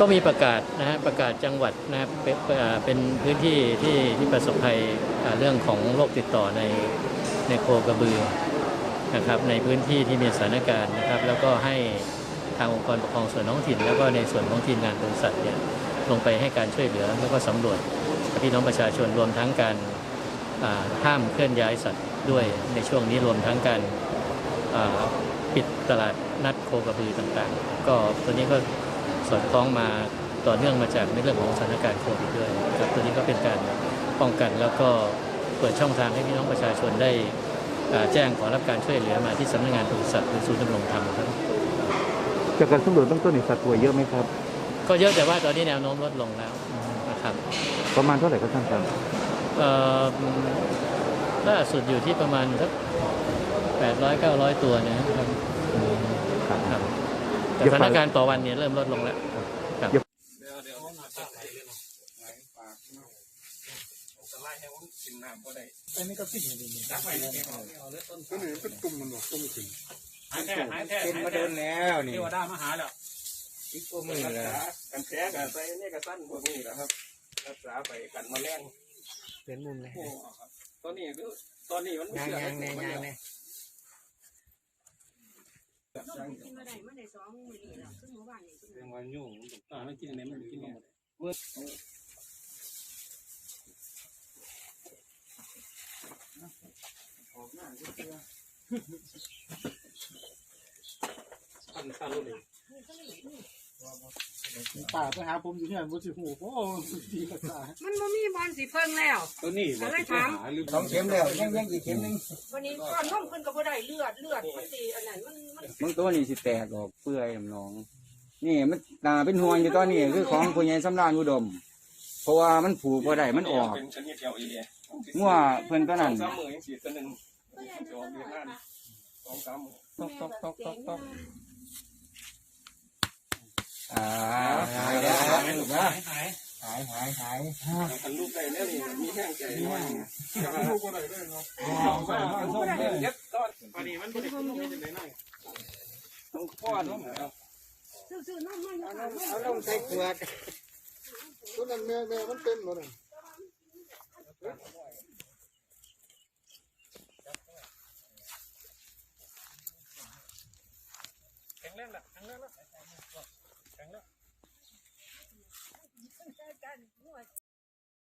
ก็มีประกาศนะฮะประกาศจังหวัดนะครับเป็นอ่าเป็นพื้นที่ที่ที่ประสบภัยเรื่องของโรคติดต่อในในโคกระบือนะครับในพื้นที่ที่มีสถานการณ์นะครับ แล้วก็ให้ทางองค์กรปกครองส่วนท้องถิ่น แล้วก็ในส่วนของทีมงานบริษัทเนี่ยลงไปให้การช่วยเหลือแล้วก็สำรวจพี่น้องประชาชนรวมทั้งการห้ามเคลื่อนย้ายสัตว์ด้วยในช่วงนี้รวมทั้งการปิดตลาดนัดโคกระบือต่างๆ ก็ตัวนี้ก็ สอดคล้องมาต่อเนื่องมาจากในเรื่องของสถานการณ์โควิดด้วยนะครับตัวนี้ก็เป็นการป้องกันแล้วก็เปิดช่องทางให้พี่น้องประชาชนได้อ่าแจ้งขอรับการช่วยเหลือมาที่สำนักงานปศุสัตว์หรือศูนย์ดำรงธรรมครับจากการสำรวจเบื้องต้นนี่สัตว์ป่วยเยอะไหมครับ ก็เยอะแต่ว่าตอนนี้แนวโน้มลดลงแล้วนะครับ ประมาณเท่าไหร่ครับท่านครับเอ่อล่าสุดอยู่ที่ประมาณสักแปดร้อยเก้าร้อยตัวนะครับครับครับ แต่สถานการณ์ต่อวันเนี่ยเริ่มลดลงแล้วครับเป็นมาเดินแล้วนี่เทวดามาหาแล้วอีกตัวมือเลยกันแท้กันใส่เนี่ยก็สั้นพวกนี้แหละครับ รักษาไปกันแมาแรงเป็นมุมเลยโอ้ครับตอนนี้คือตอนนี้มันยางเชื่อยางแเรางแน่กินมาได้มาได้สองมื้อนี้แล้วขึ้นหมู่บ้านนี่ขึ้นเรื่องวันยุ่งอ่ามันกินอะไหนมันกินเนี่ยขั้นขั้นรุ่ง ป่าไปหาผมอยู่เนี่ยบ่สิหูโอ้ดีภาษามันบ่มีบอลสิเพิ่งแล้ว ตัวนี้ว่าสิไปหาหรือสองเข็มแล้วยังยังอีกเข็มหนึงวันนี้ก้อนนมเพิ่นก็บ่ได้เลือดเลือดมันสิอันนั้นมันมันมึงตัวนี้สิแตกออกเปื่อยน้อง นี่มันตาเป็นห่วงอยู่ตอนนี้คือของผู้ใหญ่สำราญอุดม เพราะว่ามันผูกบ่ได้มันออกเป็นชนิดเดียวอีเดียมั่วเพิ่นตัวนั้นสองสามมือยังสีตัวหนึ่งจะออกเดือนหน้าสองสามมือตกตกตกตกตก อ่าหายแล้วหายลูกนะหายหายหายหายคันลูกได้เนี่ยนี่มีแห้งใจน้อยลูกบ่ได้ด้วยเนาะเล็กตอนพอดีมันไม่ได้ขึ้นลงไม่ได้น้อยต้องป้อนนะครับซื้อๆนมมายู่ค่ะเอาลงใส่ขวดตัวนั้นแม่แม่มันเป็นบ่นั่นแข็งแรงละแข็งแรงละ